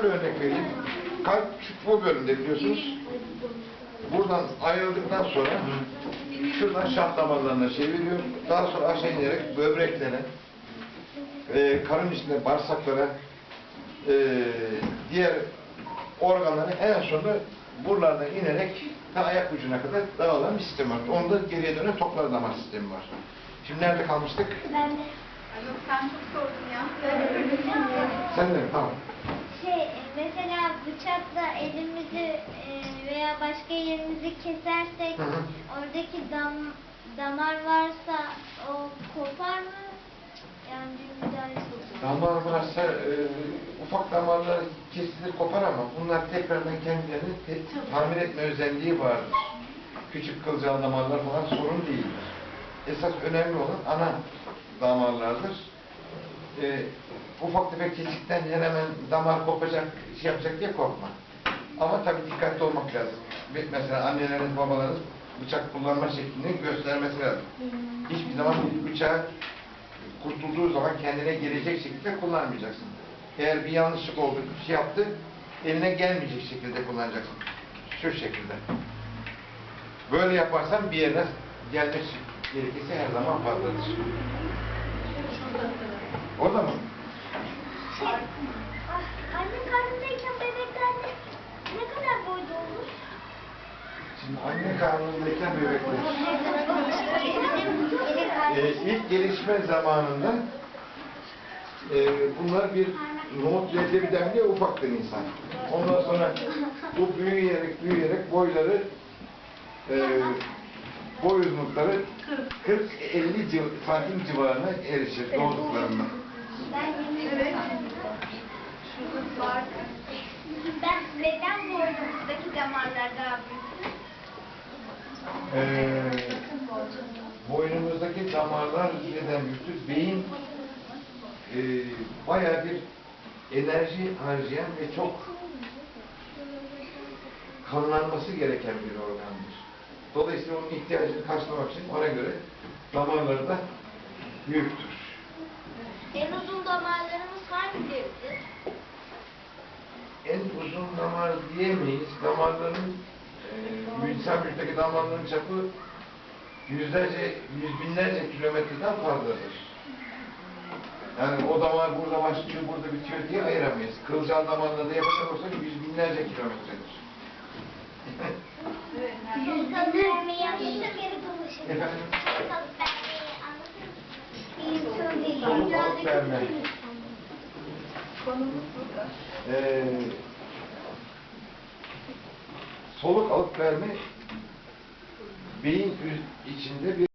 şöyle örnek vereyim. Kalp bu bölümde biliyorsunuz. Buradan ayrıldıktan sonra şuradan şah damarlarına çeviriyor. Daha sonra aşağı inerek böbreklere, e, karın içinde bağırsaklara, e, diğer organları en sonunda buralardan inerek ta ayak ucuna kadar dağılan bir sistem var. Onda geriye dönen toplar damar sistemi var. Şimdi nerede kalmıştık? Ben de sen çok sordun ya. Sen de mi? Tamam. Mesela bıçakla elimizi e, veya başka yerimizi kesersek Hı hı. oradaki dam damar varsa o kopar mı? Yani bir müdahalesi olur. Damar varsa e, ufak damarlar kesilir kopar ama bunlar tekrardan kendilerini te- tamir etme özelliği vardır. Küçük kılcal damarlar falan sorun değildir. Esas önemli olan ana damarlardır. E, ufak tefek kesikten hemen damar kopacak, şey yapacak diye korkma. Ama tabii dikkatli olmak lazım. Mesela anneleriniz, babalarınız bıçak kullanma şeklini göstermesi lazım. Hiçbir zaman bıçağı kurtulduğu zaman kendine gelecek şekilde kullanmayacaksın. Eğer bir yanlışlık oldu, bir şey yaptı, eline gelmeyecek şekilde kullanacaksın. Şu şekilde. Böyle yaparsan bir yerine gelmek gerekirse her zaman fazladır. Orada mı? Şey, ah, anne karnındayken bebekler ne, ne kadar boyda olur? Şimdi anne karnındayken bebekler. Ee, ilk gelişme zamanında e, bunlar bir nohut leblebiden bile ufaktır insan. Ondan sonra bu büyüyerek büyüyerek boyları e, boy uzunlukları 40-50 civ santim civarına erişir doğduklarında. Ben yemin Evet. Şurada var. Ben beden boyum. Buradaki damarlar daha büyük. Ee, boynumuzdaki damarlar neden büyüktür? Beyin e, bayağı bir enerji harcayan ve çok kanlanması gereken bir organdır. Dolayısıyla onun ihtiyacını karşılamak için ona göre damarları da büyüktür. En uzun damarlarımız hangileridir? En uzun damar diyemeyiz. Damarların vücudundaki damarların çapı yüzlerce, yüz binlerce kilometreden fazladır. Yani o damar burada başlıyor, burada bitiyor diye ayıramayız. Kılcal damarla da yapacak olsak yüz binlerce kilometredir. Dolaşır. Efendim? Soluk alıp verme. Konumuz burada. Ee, soluk alıp verme beyin içinde bir